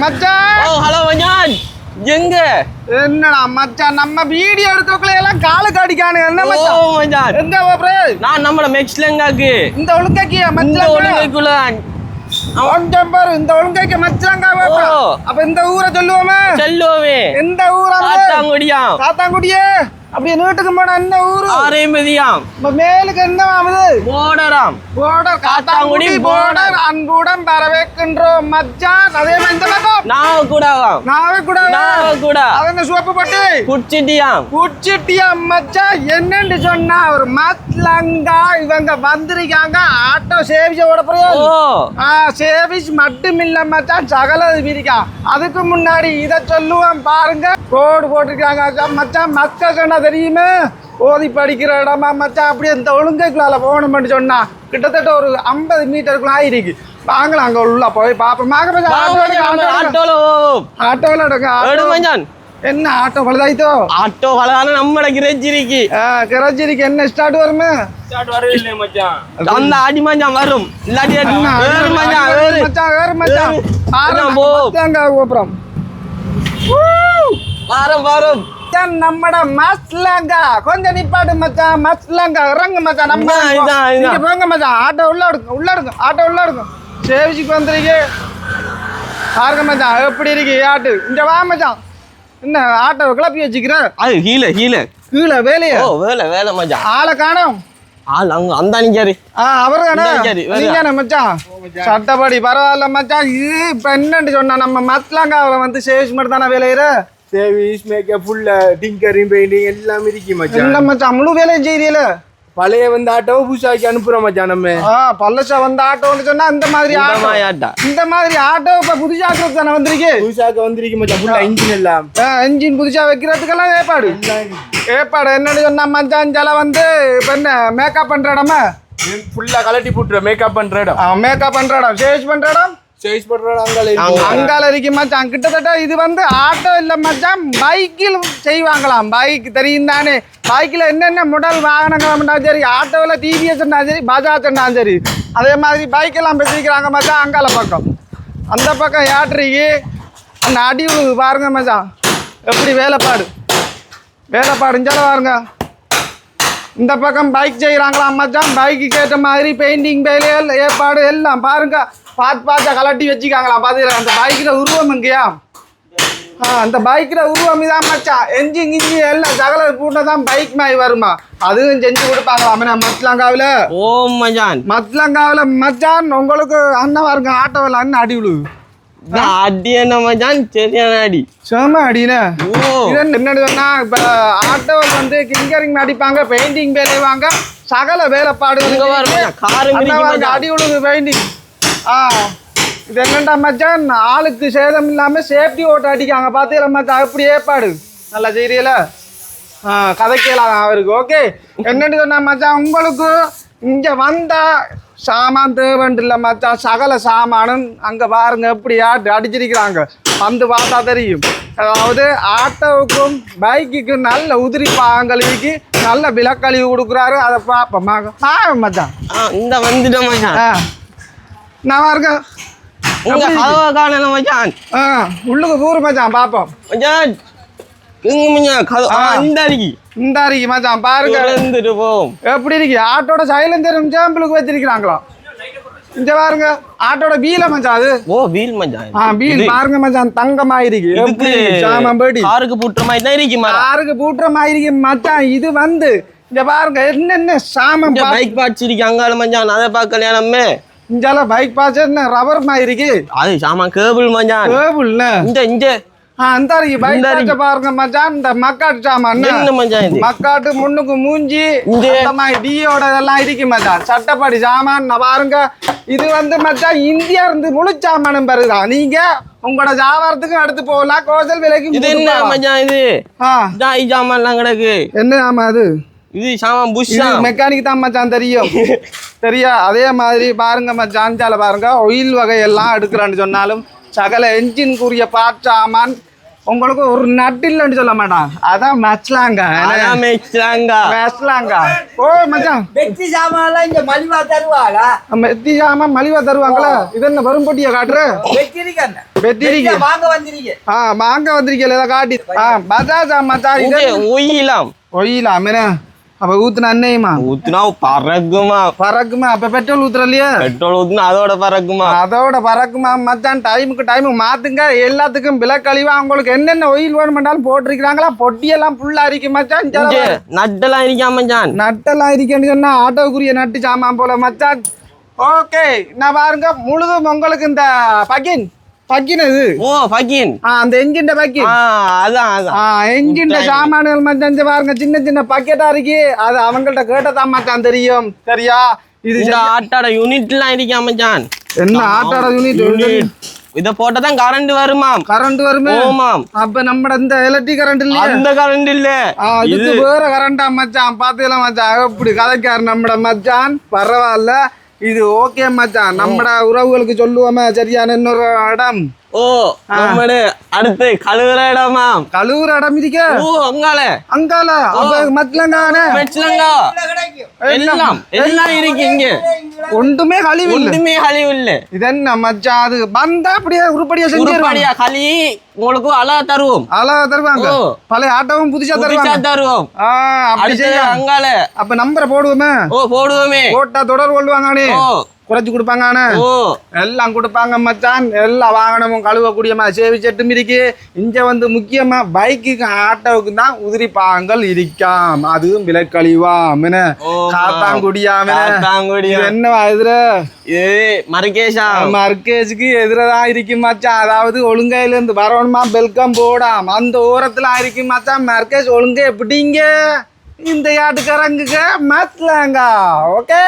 மச்சான்! ஓ ஹலோ மச்சான்! எங்க? என்னடா மச்சான் நம்ம வீடியோ எடுக்கக்குள்ள எல்லாம் காலு கடிக்கானு என்ன ஓ மச்சான்? மச்சான்! எங்க போப்ரே நான் நம்மள மெக்ஸ்லங்காக்கு இந்த ஒழுங்கைக்கு இந்த மச்சான் ஒழுங்கைக்குள்ள கொஞ்சம் பாரு இந்த ஒழுங்கைக்கு மச்சாங்க போப்ரா ஓ. அப்ப இந்த ஊரை சொல்லுவோமே? செல்லுவே எந்த ஊரா காத்தாங்குடியாம். காத்தாங்குடியே. அப்படியே நீட்டுக்கு போனா என்ன ஊரு? ஆரேமதியாம். இப்ப மேலுக்கு என்ன ஆகுது? போடராம். போர்டர் காத்தாங்குடி போர்டர் அன்புடன் வரவேற்கின்றோம். மச்சான் அதே மாதிரி நாவ கூடாவாம் நாவே கூட நாவ கூட அவங்க சோப்பு போட்டு? குச்சிட்டியாம். குச்சிட்டியா மச்சான். என்னன்னு சொன்னா ஒரு மத்லங்கா இவங்க வந்திருக்காங்க. ஆட்டோ சேவிஸ் ஓட போறியா சேவிஸ் மட்டும் இல்ல மச்சான். சகல விரிக்கா அதுக்கு முன்னாடி இத சொல்லுவேன் பாருங்க. கோடு போட்டிருக்காங்க மச்சான். மக்க சொன்னா தெரியுமே? ஓதி படிக்கிற இடமா மச்சான் அப்படியே இந்த ஒழுங்கைக்குள்ளால போகணும்னு சொன்னா கிட்டத்தட்ட ஒரு ஐம்பது மீட்டருக்குள்ள ஆயிருக்கு. வாங்கலாம் அங்க உள்ள போய் பாப்போம். ஆட்டோல எடுங்க என்ன ஆட்டோ பழுதாயித்தோ? ஆட்டோ வளதான நம்மள கிரச்சிரிக்கு கிரச்சிரிக்கு என்ன ஸ்டார்ட் வருமே? அந்த அடி மச்சான் வரும். இல்லாட்டி என்ன, வேறு மச்சான் வேறு மச்சான், வேறு மச்சான். வேறு. பாரு, மச்சான், போ. கோபுரம். வாரம் வாரம். மச்சான், நம்மட மஸ்லங்கா கொஞ்சம் நிப்பாட்டு மச்சான். மஸ்லங்கா இறங்கு மச்சான். நம்ம. நீங்க போங்க மச்சான். ஆட்டோ உள்ள எடுக்கும் உள்ள எடுக்கும் ஆட்டோ உள்ள எடுக்கும் சேவிச்சுக்கு வந்துருக்கு. பாருங்க மச்சான். எப்படி இருக்கு ஆட்டு. இங்க வா மச்சான். என்ன ஆட்டோ கிளப்பி வச்சுக்கிற? அது ஹீல ஹீல கீழே வேலையா? ஓ வேலை வேலை மச்சான். ஆளை காணோம். ஆள் அங்க அந்த நிக்காரு ஆ அவர் நீங்க மச்சான்? சட்டப்படி பரவாயில்ல மச்சான். இது இப்ப என்னன்னு சொன்னா நம்ம மத்லாங்காவில வந்து சேவிஸ் மட்டும் தானே வேலையிற? சர்வீஸ் மேக்கப் ஃபுல்ல டிங்கரிங் பெயிண்டிங் எல்லாம் இருக்கு மச்சான். என்ன மச்சான் முழு வேலையும் செய்யல பழைய வந்து ஆட்டோவை புதுசாக்கி அனுப்புறோம் மச்சான் நம்ம. ஆ பல்லசா வந்து ஆட்டோன்னு சொன்னா இந்த மாதிரி ஆட்டோ ஆட்டா. இந்த மாதிரி ஆட்டோ இப்ப புதுசா ஆட்டோ தானே வந்திருக்கு? புதுசாக்க வந்திருக்கு மச்சான் ஃபுல்லா இன்ஜின் எல்லாம். இன்ஜின் புதுசா வைக்கிறதுக்கெல்லாம் ஏற்பாடு. ஏற்பாடு என்னன்னு சொன்னா மச்சான் ஜல வந்து இப்ப என்ன மேக்கப் பண்ற இடமா? ஃபுல்லா கலட்டி போட்டுற மேக்கப் பண்ற இடம். மேக்கப் பண்ற இடம் சேவிஸ் பண்ற இடம்? சர்வீஸ் பண்ற இடம் அங்கால இருக்கு அங்க. அங்கால இருக்கு மச்சான் கிட்டத்தட்ட இது வந்து ஆட்டோ இல்ல மச்சான் பைக்கில் செய்வாங்களாம். பைக் தெரியும் தானே. பைக்கில் என்னென்ன முதல் வாகனங்கள் இருந்தாலும் சரி ஆட்டோவில் டிவிஎஸ் இருந்தாலும் சரி பஜாஜ் இருந்தாலும் சரி அதே மாதிரி பைக்கெல்லாம் வச்சிருக்கிறாங்க மச்சான் அங்கால பக்கம். அந்த பக்கம் ஏட்ரிக்கு அந்த அடி பாருங்க மச்சான். எப்படி வேலைப்பாடு? வேலைப்பாடுஞ்சால பாருங்க. இந்த பக்கம் பைக் செய்கிறாங்களாம் மச்சான் பைக்கு கேட்ட மாதிரி பெயிண்டிங் வேலைகள் ஏற்பாடு எல்லாம் பாருங்க. பார்த்து பார்த்தா கலட்டி வச்சுக்காங்களாம். பார்த்துக்கலாம் அந்த பைக்கில் உருவம் எங்கேயா? ஆ அந்த பைக்கில் உருவம் இதான் மச்சான் என்ஜின் கிஞ்சி எல்லாம் சகல பூட்டை தான் பைக் மாதிரி வருமா? அதுவும் செஞ்சு கொடுப்பாங்களாம். நான் மத்லாங்காவில். ஓ மச்சான் மத்லாங்காவில் மச்சான் உங்களுக்கு அண்ணன் பாருங்க ஆட்டோவில் அண்ணன் அடி விழுது இந்த அடி என்ன மச்சான் சரியான அடி செம அடினே என்னன்னு சொன்னா இப்ப ஆட்டோவில் வந்து கிங்கரிங் அடிப்பாங்க பெயிண்டிங் வேலைவாங்க சகல வேலைப்பாடு இங்க பாரு மச்சான், காருங்க இருக்கு மச்சான். அடி உழுது பெயிண்டிங் ஆ இது என்னண்டா மச்சான் ஆளுக்கு சேதம் இல்லாம சேஃப்டி ஓட்ட அடிக்காங்க பாத்தீங்களா மச்சான் அப்படி ஏற்பாடு நல்லா செய்யல ஆ கதைக்கலாம் அவருக்கு ஓகே என்னன்னு சொன்னா மச்சான் உங்களுக்கு இங்க வந்தா சாமான் தேவன் இல்லை மச்சான். சகல சாமானும் அங்க பாருங்க எப்படி ஆட்டு அடிச்சிருக்கிறாங்க. வந்து பார்த்தா தெரியும். அதாவது ஆட்டோவுக்கும் பைக்குக்கும் நல்ல உதிரி பாகங்களுக்கு நல்ல விலக்கழிவு கொடுக்குறாரு. அதை பார்ப்போம். பாவம் மச்சான். இந்த வந்துட்டேன் மச்சான். நான் இருக்கேன் உங்க கதவை காணல மச்சான். ஆ உள்ளுக்கு கூறு மச்சான். பார்ப்போம். மச்சான் எங்க மச்சான் கதவு. இந்த அடிக்கு. இந்த அருகி மச்சான் பாருங்க. போவோம். எப்படி இருக்கு? ஆட்டோட சைலந்தர் சாம்பிளுக்கு வச்சிருக்கிறாங்களா இங்க பாருங்க ஆட்டோட பீல மச்சான் அது? ஓ வீல் மச்சான். ஆ இது- பாருங்க மச்சான் தங்கமா இருக்கு? எப்படி சாமம் பேடி. காருக்கு பூட்டுற மாதிரி தான் இருக்கு காருக்கு பூட்டுற மாதிரி இருக்கு மச்சான். இது வந்து இங்க பாருங்க என்னென்ன சாமம் இந்த பைக் பார்ட்ஸ் இருக்கு அங்கால மச்சான். அதை பார்க்கலையா நம்ம இஞ்சால பைக் பாஸ் என்ன? ரப்பர் மாதிரி இருக்கு. அது சாமா கேபிள் மச்சான். கேபிள்ல இந்த இந்த ஆ அந்த இருக்கு பைக். பாருங்க மச்சான். இந்த மக்காட்டு சாமான் என்ன? மச்சான் இது? மக்காட்டு முன்னுக்கு மூஞ்சி இந்த- மாதிரி டியோட இதெல்லாம் இருக்கு மச்சான். சட்டப்படி சாமான் பாருங்க. இது வந்து மச்சான் இந்தியா இருந்து முழு சாமானும் பெருதான் நீங்க உங்களோட வியாபாரத்துக்கும் எடுத்து போகலாம். கோசல் விலைக்கு இது என்ன மச்சான் இது? ஆ. இ சாமான்லாம் கிடக்கு. என்ன ஆமா அது? இது சாமான் புஷ் மெக்கானிக் தான் மச்சான் தெரியும். சரியா அதே மாதிரி பாருங்க மச்சான் சால பாருங்க. ஒயில் வகையெல்லாம் எடுக்கிறான்னு சொன்னாலும் சகல என்ஜின் கூறிய பார்ட் சாமான் உங்களுக்கு ஒரு நட்டு இல்லைன்னு சொல்ல மாட்டான். அதான் மச்லாங்க அதான் மேய்ச்சாங்க மச்லாங்க ஓ மச்சான். வெற்றி சாமான்லாம் இங்க மலிவா தருவாளா? மெத்தி ஜாமான் மலிவா தருவாங்களா? இது என்ன வரும் பொட்டியை காட்டுற? வெற்றிருக்கண்ண வெத்திரிக்க வாங்க வந்திருக்கீங்க. ஆ வாங்க வந்திருக்கீங்களா ஏதோ காட்டி ஆ பஜாஜா மச்சான் இது ஒய்யலாம் ஒய்யலாம் என்ன அப்ப ஊத்துன அன்னையுமா ஊத்துனா பறக்குமா பறக்குமா அப்ப பெட்ரோல் ஊத்துறலையே பெட்ரோல் ஊத்துனா அதோட பறக்குமா அதோட பறக்குமா மச்சான் டைமுக்கு டைம் மாத்துங்க எல்லாத்துக்கும் விலக்கழிவா உங்களுக்கு என்னென்ன ஒயில் வேணுமென்றாலும் போட்டிருக்கிறாங்களா பொட்டியெல்லாம் ஃபுல்லா இருக்கு மச்சான் நட்டெல்லாம் இருக்காம ஜான் நட்டெல்லாம் இருக்கேன்னு சொன்னா ஆட்டோக்குரிய நட்டு சாமான் போல மச்சான் ஓகே நான் பாருங்க முழுதும் உங்களுக்கு இந்த பக்கின் பக்கின் இது ஓ ஃபக்கின் ஆ அந்த என்ஜின் பக்கின். அதான் அதான். என்ஜின் சாமான்கள் மச்சான் பாருங்க சின்ன சின்ன பக்கெட்டா இருக்கு. அது அவங்கள்ட்ட கேட்டதான் மச்சான் தெரியும். சரியா? இது ஆட்டோட யூனிட்லாம் இருக்காம ஜான் என்ன ஆட்டோட யூனிட் இத போட்டதான் கரண்ட் வருமாம் கரண்ட் வருமே? ஓமாம் அப்ப நம்ம இந்த எலக்ட்ரிக் கரண்ட் இல்லையா? அந்த கரண்ட் இல்ல. இதுக்கு வேற கரண்டா மச்சான். பாத்தீங்களா மச்சான்? எப்படி கதைக்காரு நம்மட மச்சான்? பரவாயில்ல. இது ஓகே மச்சான். நம்மட உறவுகளுக்கு சொல்லுவோமே சரியான இன்னொரு இடம். ஓ நம்மடு அடுத்து கழுவுற இடமாம் கழுவுற இடம் இருக்க ஓ அங்கால அங்கால அப்ப மத்தலங்கானே வெச்சலங்க கிடைக்கும் எல்லாம் எல்லாம் இருக்கு இங்க. ஒன்றுமே கழிவு இல்ல. ஒன்றுமே கழிவு இல்ல. இது என்ன மச்சான் அது? வந்தா அப்படியே உருப்படியா உருப்படியா களி உங்களுக்கு அழகா தருவோம். அழகா தருவாங்க. பழைய ஆட்டோவும் புதுசா தருவாங்க. தருவோம். அப்படி செய்ய அங்கால அப்ப நம்பரை போடுவோமே. ஓ போடுவோமே. போட்டா தொடர் கொள்வாங்கண்ணே ஓ. குறைச்சு கொடுப்பாங்கண்ணே ஓ. எல்லாம் கொடுப்பாங்க மச்சான். எல்லா வாகனமும் கழுவக்கூடியமா சேவி செட்டும் இருக்கு. இங்க வந்து முக்கியமா பைக்குக்கு ஆட்டோவுக்கு தான் உதிரிப்பாங்கள் இருக்காம். அதுவும் விலை கழிவாம் என்ன காத்தாங்குடியாம காத்தாங்குடியா. இது என்ன எதிர? இது மருகேஷா மர்க்கேஜுக்கு எதிரதான் இருக்கு மச்சான். அதாவது ஒழுங்கையில இருந்து வரணுமா? வெல்கம் போடாம். அந்த ஓரத்துல இருக்கு மச்சான். மர்க்கேஜ் ஒழுங்க எப்படிங்க? இந்த ஆட்டுக்காரங்க மாத்தலாங்க ஓகே